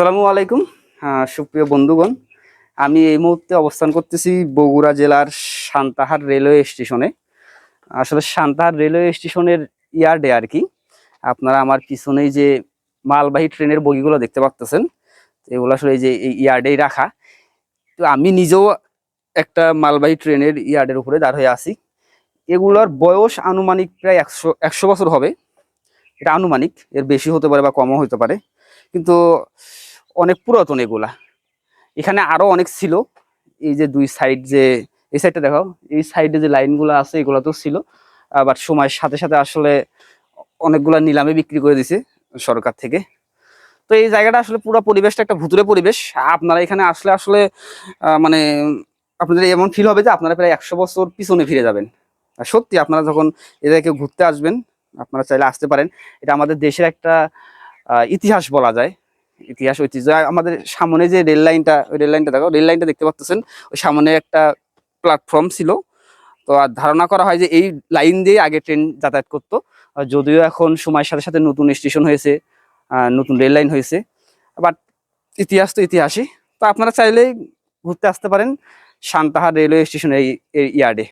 আসসালামু আলাইকুম। সুপ্রিয় বন্ধুগণ, আমি এই মুহূর্তে অবস্থান করতেছি বগুড়া জেলার সান্তাহার রেলওয়ে স্টেশনে। আসলে সান্তাহার রেলওয়ে স্টেশনের ইয়ার্ডে আর কি, আপনারা আমার পিছনেই যে মালবাহী ট্রেনের বগিগুলো দেখতে পাচ্তেছেন এগুলো আসলে এই যে ইয়ার্ডেই রাখা। তো আমি নিজেও একটা মালবাহী ট্রেনের ইয়ার্ডের উপরে দাঁড় হয়ে আছি। এগুলোর বয়স আনুমানিক প্রায় একশো একশো বছর হবে। এটা আনুমানিক, এর বেশি হতে পারে বা কমও হতে পারে। কিন্তু অনেক পুরাতন এগুলা। এখানে আরও অনেক ছিল। এই যে দুই সাইড যে, এই সাইডটা দেখাও। এই সাইডে যে লাইনগুলো আছে, এগুলো তো ছিল। আবার সময়ের সাথে সাথে আসলে অনেকগুলা নিলামে বিক্রি করে দিছে সরকার থেকে। তো এই জায়গাটা আসলে পুরো পরিবেশটা একটা ভুতুরে পরিবেশ। আপনারা এখানে আসলে আসলে মানে আপনাদের এমন ফিল হবে যে আপনারা প্রায় একশো বছর পিছনে ফিরে যাবেন। আর সত্যি আপনারা যখন এদেরকে ঘুরতে আসবেন, আপনারা চাইলে আসতে পারেন। এটা আমাদের দেশের একটা ইতিহাস বলা যায়। ইতিহাস, ঐতিহ্য। আমাদের সামনে যে রেল লাইনটা, ওই রেল লাইনটা দেখো, রেল লাইনটা দেখতে পাচ্ছেন ওই সামনে একটা প্ল্যাটফর্ম ছিল। তো আর ধারণা করা হয় যে এই লাইন দিয়ে আগে ট্রেন যাতায়াত করতো। যদিও এখন সময়ের সাথে সাথে নতুন স্টেশন হয়েছে নতুন রেল লাইন হয়েছে। বাট ইতিহাস তো ইতিহাসই। তো আপনারা চাইলেই ঘুরতে আসতে পারেন সান্তাহার রেলওয়ে স্টেশন এই ইয়ার্ডে।